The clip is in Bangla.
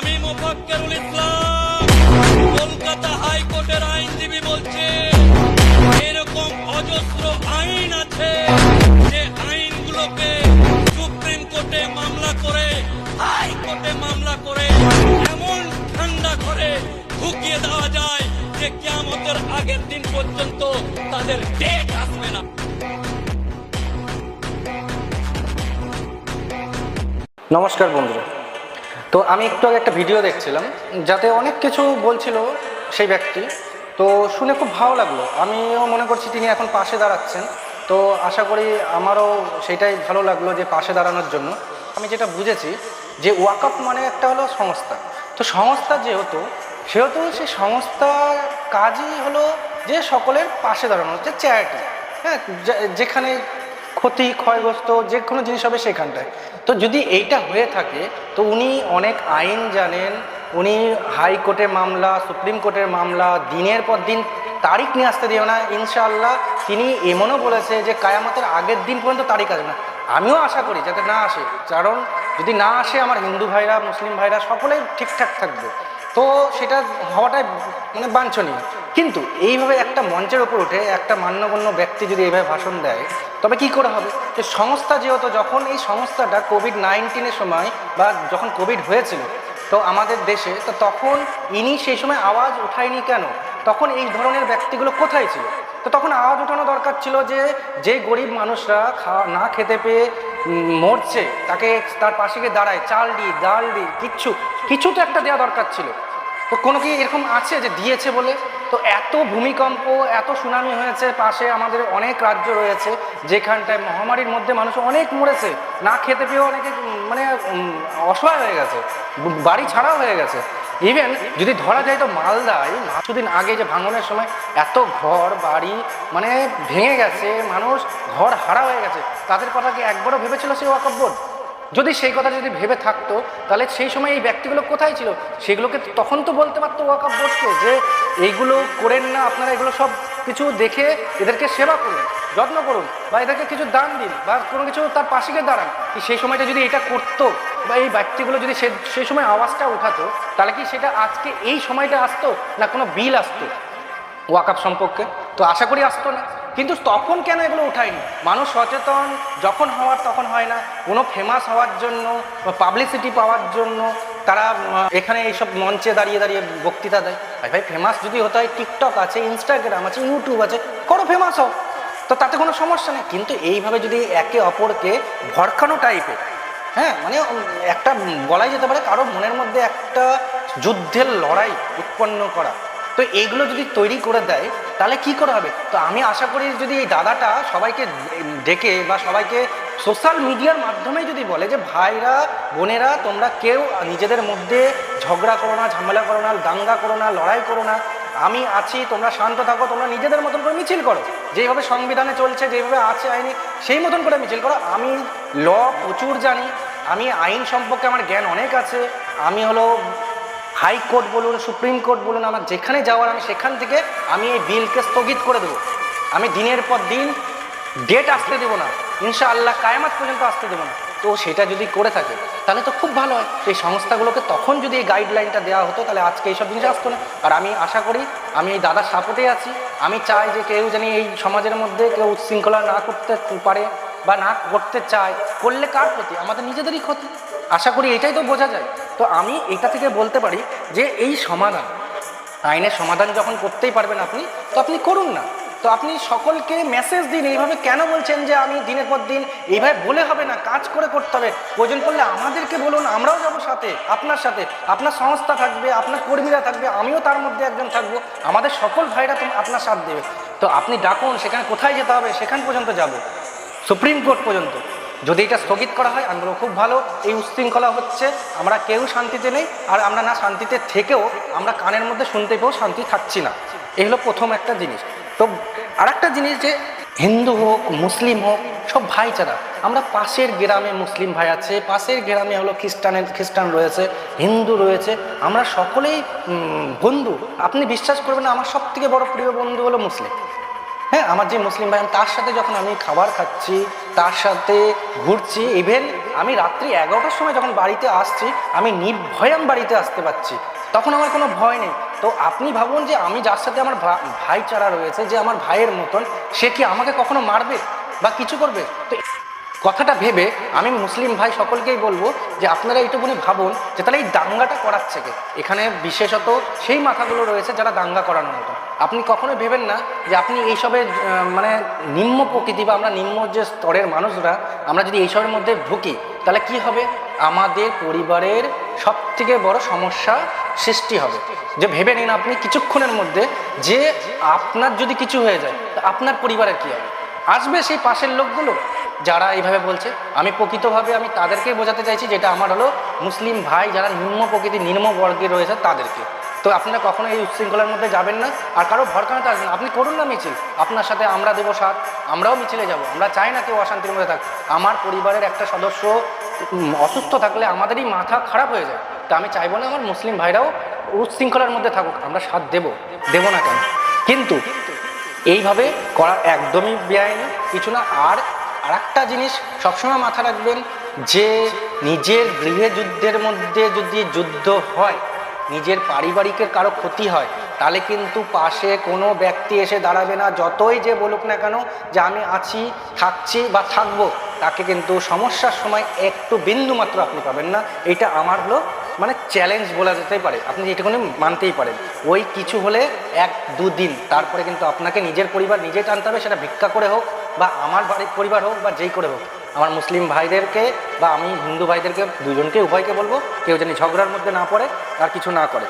আমি মুফাক্কেরুল ইসলাম। কলকাতা হাইকোর্টের আইনজীবী বলছে, এরকম অজস্র আইন আছে যে আইনগুলোকে সুপ্রিম কোর্টে মামলা করে, হাইকোর্টে মামলা করে, এমন ঠান্ডা করে ঢুকিয়ে দেওয়া যায় যে কেয়ামতের আগের দিন পর্যন্ত তাদের ডেট আসবে না। নমস্কার বন্ধুরা। তো আমি একটু আগে একটা ভিডিও দেখছিলাম, যাতে অনেক কিছু বলছিল সেই ব্যক্তি। তো শুনে খুব ভালো লাগল। আমিও মনে করছি তিনি এখন পাশে দাঁড়াচ্ছেন। তো আশা করি আমারও সেটাই ভালো লাগল যে পাশে দাঁড়ানোর জন্য। আমি যেটা বুঝেছি যে ওয়াকআপ মানে একটা হলো সংস্থা। তো সংস্থা যেহেতু, সেহেতু সেই সংস্থার কাজই হলো যে সকলের পাশে দাঁড়ানো, হচ্ছে চ্যারিটি হ্যাঁ যেখানে ক্ষতি, ক্ষয়গ্রস্ত, যে কোনো জিনিস হবে সেখানটায়। তো যদি এইটা হয়ে থাকে, তো উনি অনেক আইন জানেন, উনি হাইকোর্টে মামলা, সুপ্রিম কোর্টের মামলা, দিনের পর দিন তারিখ নিয়ে আসতে দিও না, ইনশাআল্লাহ তিনি এমনও বলেছে যে কায়ামতের আগের দিন পর্যন্ত তারিখ আসবে না। আমিও আশা করি যাতে না আসে, কারণ যদি না আসে আমার হিন্দু ভাইরা, মুসলিম ভাইরা, সকলেই ঠিকঠাক থাকবে। তো সেটা হওয়াটাই মানে বাঞ্ছনীয়। কিন্তু এইভাবে একটা মঞ্চের ওপর উঠে একটা মান্যগণ্য ব্যক্তি যদি এইভাবে ভাষণ দেয়, তবে কি করে হবে? যে সংস্থা যেহেতু যখন এই সংস্থাটা কোভিড নাইন্টিনের সময় বা যখন কোভিড হয়েছিল, তো আমাদের দেশে, তো তখন ইনি সেই সময় আওয়াজ উঠায়নি কেন? তখন এই ধরনের ব্যক্তিগুলো কোথায় ছিল? তো তখন আওয়াজ উঠানো দরকার ছিল যে যে গরিব মানুষরা খাওয়া না খেতে পেয়ে মরছে, তাকে তার পাশে গিয়ে দাঁড়ায়, চাল দি ডাল দি কিচ্ছু, কিছু তো একটা দেওয়া দরকার ছিল। তো কোনো কি এরকম আছে যে দিয়েছে বলে? তো এত ভূমিকম্প, এত সুনামি হয়েছে পাশে আমাদের অনেক রাজ্য রয়েছে যেখানটায় মহামারীর মধ্যে মানুষ অনেক মরেছে। না খেতে পেয়েও অনেকে মানে অসহায় হয়ে গেছে, বাড়ি ছাড়াও হয়ে গেছে। ইভেন যদি ধরা যায় তো মালদায়, কিছুদিন আগে যে ভাঙনের সময় এত ঘর, বাড়ি মানে ভেঙে গেছে, মানুষ ঘর হারা হয়ে গেছে। তাদের কথা কি একবারও ভেবেছিল সে ওয়াকফ বোর্ড? যদি সেই কথা যদি ভেবে থাকতো, তাহলে সেই সময় এই ব্যক্তিগুলো কোথায় ছিল? সেগুলোকে তখন তো বলতে পারতো ওয়াকআপ বোর্ডকে যে এইগুলো করেন না, আপনারা এগুলো সব কিছু দেখে এদেরকে সেবা করুন, যত্ন করুন বা এদেরকে কিছু দান দিন বা কোনো কিছু তার পাশে গিয়ে দাঁড়ান। সেই সময়টা যদি এটা করতো বা এই ব্যক্তিগুলো যদি সে, সেই সময় আওয়াজটা উঠাতো, তাহলে কি সেটা আজকে এই সময়টা আসতো না কোনো বিল আসতো? ওয়াকআপ সম্পর্কে তো আশা করি আসতো না। কিন্তু তখন কেন এগুলো উঠায়নি? মানুষ সচেতন, যখন হওয়ার তখন হয় না। কোনো ফেমাস হওয়ার জন্য পাবলিসিটি পাওয়ার জন্য তারা এখানে এইসব মঞ্চে দাঁড়িয়ে দাঁড়িয়ে বক্তৃতা দেয়। ভাই ভাই ফেমাস যদি হতে হয় টিকটক আছে ইনস্টাগ্রাম আছে ইউটিউব আছে করো ফেমাস হও তো তাতে কোনো সমস্যা নেই। কিন্তু এইভাবে যদি একে অপরকে ভরখানো টাইপের হ্যাঁ মানে একটা বলাই যেতে পারে কারও মনের মধ্যে একটা যুদ্ধের লড়াই উৎপন্ন করা। তো এইগুলো যদি তৈরি করে দেয়, তাহলে কি করে হবে? তো আমি আশা করি যদি এই দাদাটা সবাইকে ডেকে বা সবাইকে সোশ্যাল মিডিয়ার মাধ্যমে যদি বলে যে, ভাইরা, বোনেরা, তোমরা কেউ নিজেদের মধ্যে ঝগড়া করো না, ঝামেলা করো না, দাঙ্গা করো না, লড়াই করো না। আমি আছি, তোমরা শান্ত থাকো, তোমরা নিজেদের মতন করে মিছিল করো। যেভাবে সংবিধানে চলছে যেভাবে আছে আইনি, সেই মতন করে মিছিল করো। আমি ল প্রচুর জানি। আমি আইন সম্পর্কে আমার জ্ঞান অনেক আছে। আমি হলো হাইকোর্ট বলুন, সুপ্রিম কোর্ট বলুন, আমার যেখানে যাওয়ার আমি সেখান থেকে আমি এই বিলকে স্থগিত করে দেবো। আমি দিনের পর দিন ডেট আসতে দেবো না। ইনশাআল্লাহ কায়ামাত পর্যন্ত আসতে দেবো না। তো সেটা যদি করে থাকে, তাহলে তো খুব ভালো হয়। এই সংস্থাগুলোকে তখন যদি এই গাইডলাইনটা দেওয়া হতো, তাহলে আজকে এইসব জিনিস আসতো না। আর আমি আশা করি, আমি এই দাদার সাপোর্টে আছি। আমি চাই যে কেউ জানি এই সমাজের মধ্যে কেউ উচ্ছৃঙ্খলা না করতে পারে বা না করতে চায়। করলে কার ক্ষতি? আমাদের নিজেদেরই ক্ষতি। আশা করি এটাই তো বোঝা যায়। তো আমি এটা থেকে বলতে পারি যে এই সমাধান, আইনের সমাধান যখন করতেই পারবেন আপনি, তো আপনি করুন না। তো আপনি সকলকে মেসেজ দিন, এইভাবে কেন বলছেন যে আমি দিনের পর দিন এইভাবে বলে হবে না, কাজ করে করতে হবে? প্রয়োজন পড়লে আমাদেরকে বলুন, আমরাও যাব সাথে, আপনার সাথে। আপনার সংস্থা থাকবে, আপনার কর্মীরা থাকবে, আমিও তার মধ্যে একজন থাকব। আমাদের সকল ভাইরা আপনার সাথ দেবে। তো আপনি ডাকুন, সেখানে কোথায় যেতে হবে, সেখান পর্যন্ত যাব। সুপ্রিম কোর্ট পর্যন্ত। যদি এটা স্থগিত করা হয় আমরা খুব ভালো, এই উচ্ছৃঙ্খলা হচ্ছে, আমরা কেউ শান্তিতে নেই, আর আমরা না শান্তিতে থেকেও, আমরা কানের মধ্যে শুনতে পেয়েও শান্তি থাকছি না। এই হলো প্রথম একটা জিনিস। তো আরেকটা জিনিস যে, হিন্দু হোক, মুসলিম হোক, সব ভাইচারা, আমরা পাশের গ্রামে মুসলিম ভাই আছে, পাশের গ্রামে হলো খ্রিস্টানের, খ্রিস্টান রয়েছে, হিন্দু রয়েছে, আমরা সকলেই বন্ধু। আপনি বিশ্বাস করবেন আমার সব থেকে বড় প্রিয় বন্ধু হলো মুসলিম। হ্যাঁ আমার যে মুসলিম ভাই, তার সাথে যখন আমি খাবার খাচ্ছি তার সাথে ঘুরছি। ইভেন আমি রাত্রি এগারোটার সময় যখন বাড়িতে আসছি, আমি নির্ভয়াম বাড়িতে আসতে পারছি। তখন আমার কোনো ভয় নেই। তো আপনি ভাবুন যে আমি যার সাথে আমার ভাইচারা রয়েছে, যে আমার ভাইয়ের মতন, সে কি আমাকে কখনো মারবে বা কিছু করবে? তো কথাটা ভেবে আমি মুসলিম ভাই সকলকেই বলব যে আপনারা এইটুকুনি ভাবুন যে তাহলে এই দাঙ্গাটা করাচ্ছে কে এখানে বিশেষত সেই মাথাগুলো রয়েছে যারা দাঙ্গা করানোর মতো। আপনি কখনোই ভেবেন না যে আপনি এইসবের মানে নিম্ন প্রকৃতি বা আমরা নিম্ন যে স্তরের মানুষরা, আমরা যদি এইসবের মধ্যে ঢুকি, তাহলে কি হবে? আমাদের পরিবারের সব থেকে বড় সমস্যা সৃষ্টি হবে। যে ভেবে নিন আপনি কিছুক্ষণের মধ্যে যে আপনার যদি কিছু হয়ে যায়, তা আপনার পরিবারের কি হবে? আসবে সেই পাশের লোকগুলো? যারা এইভাবে বলছে, আমি প্রকৃতভাবে আমি তাদেরকেই বোঝাতে চাইছি যেটা আমার হলো মুসলিম ভাই যারা নিম্ন প্রকৃতি, নিম্ন বর্গে রয়েছে তাদেরকে। তো আপনারা কখনো এই উচ্ছৃঙ্খলার মধ্যে যাবেন না, আর কারও ভরকানাতে আসবেন। আপনি করুন না মিছিল। আপনার সাথে আমরা দেবো সাথ, আমরাও মিছিলে যাব। আমরা চাই না কেউ অশান্তির মধ্যে থাক। আমার পরিবারের একটা সদস্য অসুস্থ থাকলে আমাদেরই মাথা খারাপ হয়ে যায়। তা আমি চাইব না আমার মুসলিম ভাইরাও উচ্ছৃঙ্খলার মধ্যে থাকুক। আমরা সাথ দেবো। দেবো না কেন? কিন্তু এইভাবে করা একদমই বেআইনি কিছু না, আর আরেকটা জিনিস সবসময় মাথা রাখবেন, যে নিজের গৃহে যুদ্ধের মধ্যে যদি যুদ্ধ হয়, নিজের পারিবারিকের কারও ক্ষতি হয়, তাহলে কিন্তু পাশে কোনো ব্যক্তি এসে দাঁড়াবে না। যতই যে বলুক না কেন যে আমি আছি, থাকছি বা থাকব, তাকে কিন্তু সমস্যার সময় একটু বিন্দু মাত্র আপনি পাবেন না। এটা আমার হলো মানে চ্যালেঞ্জ বলা যেতেই পারে। আপনি এটুকুনি মানতেই পারেন। ওই কিছু হলে এক দুদিন, তারপরে কিন্তু আপনাকে নিজের পরিবার নিজে টানতে হবে, সেটা ভিক্ষা করে হোক বা আমার বাড়ির পরিবার হোক বা যেই করে হোক। আমার মুসলিম ভাইদেরকে বা আমি হিন্দু ভাইদেরকে দুজনকে, উভয়কে বলব, কেউ যেন ঝগড়ার মধ্যে না পড়ে আর কিছু না করে।